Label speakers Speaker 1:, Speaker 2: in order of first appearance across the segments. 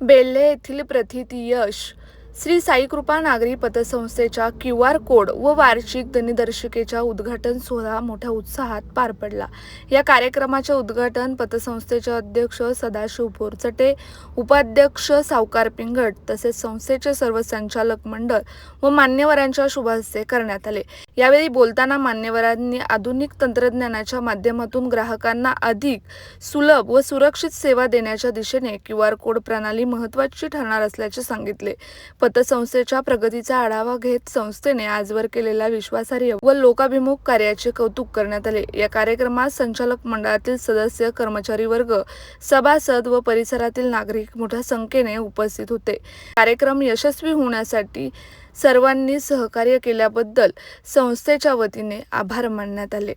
Speaker 1: बेल्हे येथील प्रथित यश. श्री साईकृपा नागरी पतसंस्थेच्या Q R code व वार्षिक ध्वनिदर्शिकेच्या उद्घाटन सोहळा मोठ्या उत्साहात पार पडला. या कार्यक्रमाचे उद्घाटन पतसंस्थेचे अध्यक्ष सदाशिव बोरचटे उपाध्यक्ष सावकार पिंगट तसेच संस्थेचे सर्व संचालक मंडळ व मान्यवरांच्या शुभहस्ते करण्यात आले. यावेळी बोलताना मान्यवरांनी आधुनिक तंत्रज्ञानाच्या माध्यमातून ग्राहकांना अधिक सुलभ व सुरक्षित सेवा देण्याच्या दिशेने क्यू आर कोड प्रणाली महत्त्वाची ठरणार असल्याचे सांगितले. पतसंस्थेच्या प्रगतीचा आढावा घेत संस्थेने आजवर केलेल्या विश्वासार्ह व लोकाभिमुख कार्याचे कौतुक करण्यात आले. या कार्यक्रमात संचालक मंडळातील सदस्य कर्मचारी वर्ग सभासद व परिसरातील नागरिक मोठ्या संख्येने उपस्थित होते. कार्यक्रम यशस्वी होण्यासाठी सर्वांनी सहकार्य केल्याबद्दल संस्थेच्या वतीने आभार मानण्यात आले.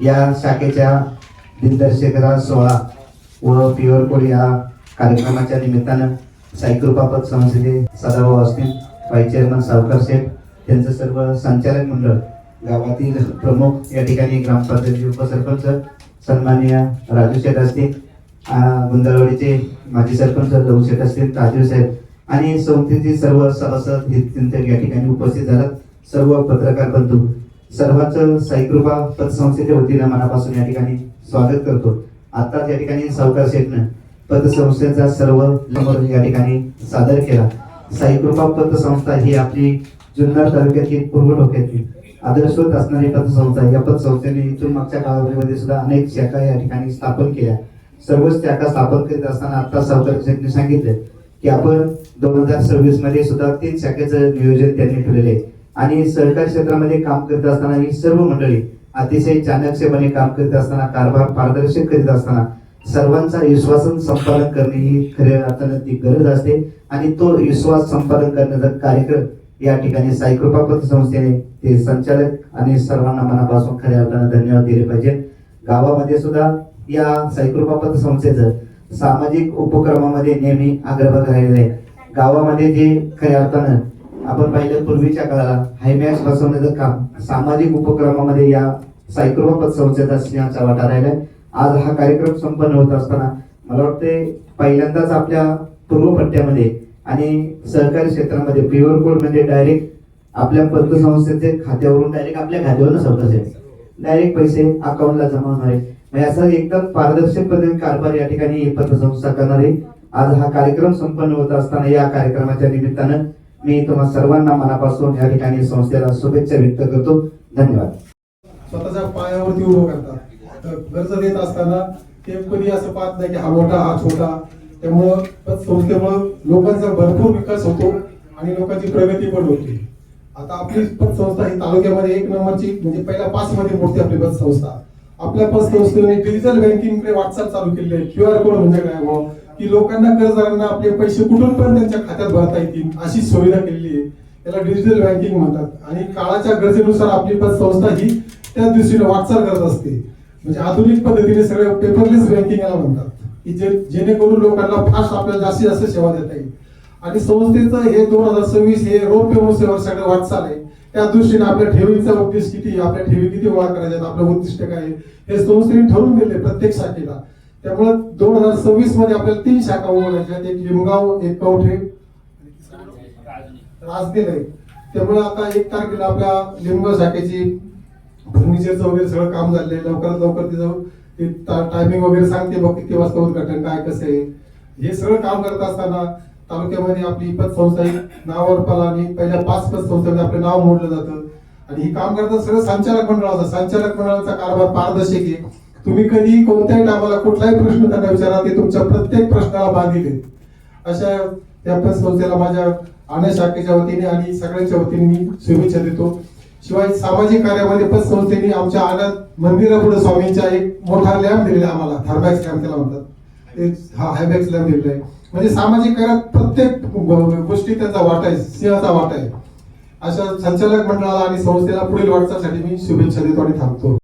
Speaker 2: या शाखेच्या दिग्दर्शकरा सोहळा व प्युअर कोड या कार्यक्रमाच्या निमित्तानं साईकृपा पत संस्थेचे सदाभाऊ असतील व्हाईस चेअरमन सावकार शेठ त्यांचं सर्व संचालक मंडळ गावातील प्रमुख या ठिकाणी ग्रामपंचायती उपसरपंच सन्माननीय राजू शेठ असतील गुंदरवाडीचे माजी सरपंच लहू शेठ असतील राजू साहेब आणि संस्थेचे सर्व सभासद हे या ठिकाणी उपस्थित झालात. सर्व पत्रकार बंधू सर्वांचं साईकृपा पतसंस्थेच्या वतीनं मनापासून या ठिकाणी स्वागत करतो. आताच या ठिकाणी सावकार शेठनं पतसंस्थेचा सर्व या ठिकाणी सादर केला. साईकृपा पतसंस्था ही आपली जुन्नर तालुक्यातील पूर्व डोक्यातील आदर्शवत असणारी पतसंस्था. या पतसंस्थेने इथून मागच्या कालावधीमध्ये सुद्धा अनेक शाखा या ठिकाणी स्थापन केल्या. सर्वच शाखा स्थापन करीत असताना आता सावकार सांगितले सांगितलं की आपण दोन हजार सव्वीसमध्ये सुद्धा तीन शाखेचं नियोजन त्यांनी ठेवलेले आहे. आणि सहकार क्षेत्रामध्ये काम करत असताना ही सर्व मंडळी अतिशय चाणक्यपणे काम करीत असताना कारभार पारदर्शक करीत असताना सर्वांचा विश्वासन संपादन करणे ही खऱ्या अर्थानं ती गरज असते. आणि तो विश्वास संपादन करण्याचा कार्यक्रम या ठिकाणी साईकृपा पतसंस्थेने ते संचालक आणि सर्वांना मनापासून खऱ्या अर्थानं धन्यवाद दिले पाहिजे गावामध्ये सुद्धा या साईकृपा पतसंस्थेचं सामाजिक उपक्रमामध्ये नेहमी अग्रभाग राहिलेलं आहे. गावामध्ये जे खऱ्या अर्थानं आपण पाहिलं पूर्वीच्या काळाला हायमॅक्स बसवण्याचं काम सामाजिक उपक्रमामध्ये या सायक्रोबा पतसंस्थेचा स्नेहाचा वाटा राहिलाय. आज हा कार्यक्रम संपन्न होत असताना मला वाटते पहिल्यांदाच आपल्या पूर्व पट्ट्यामध्ये आणि सहकारी क्षेत्रामध्ये प्युअर कोड म्हणजे डायरेक्ट आपल्या पतसंस्थेचे खात्यावरून डायरेक्ट आपल्या खात्यावरून संपतचे डायरेक्ट पैसे अकाउंटला जमा होणार आहे. म्हणजे असं एकदम पारदर्शक पद्धतीने कारभार या ठिकाणी ही पतसंस्था करणार आहे. आज हा कार्यक्रम संपन्न होत असताना या कार्यक्रमाच्या निमित्तानं मी तुम्हा सर्वांना मनापासून या ठिकाणी संस्थेला शुभेच्छा व्यक्त करतो. धन्यवाद.
Speaker 3: स्वतःच्या पायावरती उभं करतात कर्ज देत असताना ते कधी असं पाहत नाही की हा मोठा हा छोटा. त्यामुळं संस्थेमुळं लोकांचा भरपूर विकास होतो आणि लोकांची प्रगती पण होते. आता आपली पतसंस्था ही तालुक्यामध्ये एक नंबरची म्हणजे पहिल्या पाच मध्ये मोठी आपली पतसंस्था आपल्या पतसंस्थेने डिजिटल बँकिंगकडे वाटचाल चालू केली आहे. क्यू आर कोड म्हणजे काय? बुवा? की लोकांना कर्जदारांना आपले पैसे कुठून पण त्यांच्या खात्यात भरता येतील अशी सुविधा केलेली आहे. त्याला डिजिटल बँकिंग म्हणतात. आणि काळाच्या गरजेनुसार आपली पतसंस्था ही त्या दृष्टीने वाटचाल करत असते. म्हणजे आधुनिक पद्धतीने सगळे पेपरलेस बँकिंग याला म्हणतात. की जे जेणेकरून लोकांना फास्ट आपल्याला जास्तीत जास्त सेवा देता येईल. आणि संस्थेचं हे दोन हजार सव्वीस हे रोप सेवा सगळं वाटचाल आहे. त्या दृष्टीने आपल्या ठेवीचा उद्देश किती आपल्या ठेवी किती गोळा करायच्यात आपलं उद्दिष्ट काय हे संस्थेने ठरवून दिले प्रत्येक शाखेला. त्यामुळे दोन हजार सव्वीसमध्ये आपल्याला तीन शाखा उघडायच्या एक लिमगाव एक कवठे राजदेल आहे त्यामुळे आता एक तारखेला आपल्या लिमगाव शाखेची फर्निचरचं वगैरे सगळं काम झालंय लवकरात लवकर तिचं टायमिंग वगैरे सांगते बघ किती वाजता उद्घाटन काय कसं आहे. हे सगळं काम करत असताना तालुक्यामध्ये आपली पतसंस्था ही नावावर पाला आणि पहिल्या पाच पतसंस्थेमध्ये आपलं नाव मोडलं जातं. आणि हे काम करताना सगळं संचालक मंडळाचं संचालक मंडळाचा कारभार पारदर्शक आहे. तुम्ही कधी कोणत्याही टायमाला कुठलाही प्रश्न त्यांना विचारा ते तुमच्या प्रत्येक प्रश्नाला बांधील आहेत अशा त्या पतसंस्थेला माझ्या अनेक शाखेच्या वतीने आणि सगळ्यांच्या वतीने मी शुभेच्छा देतो. शिवाय सामाजिक कार्यामध्ये पतसंस्थेने आमच्या आनंद मंदिरापुढे स्वामींचा एक मोठा लॅम्प दिलेला आम्हाला. थर्मॅक्स लॅम्प त्याला म्हणतात. हा हायबॅक्स लॅम्प दिलेला आहे. म्हणजे सामाजिक कार्यात प्रत्येक गोष्टी त्यांचा वाटा आहे. सिंहाचा वाटा आहे. अशा संचालक मंडळाला आणि संस्थेला पुढील वाटचालसाठी मी शुभेच्छा देतो आणि थांबतो.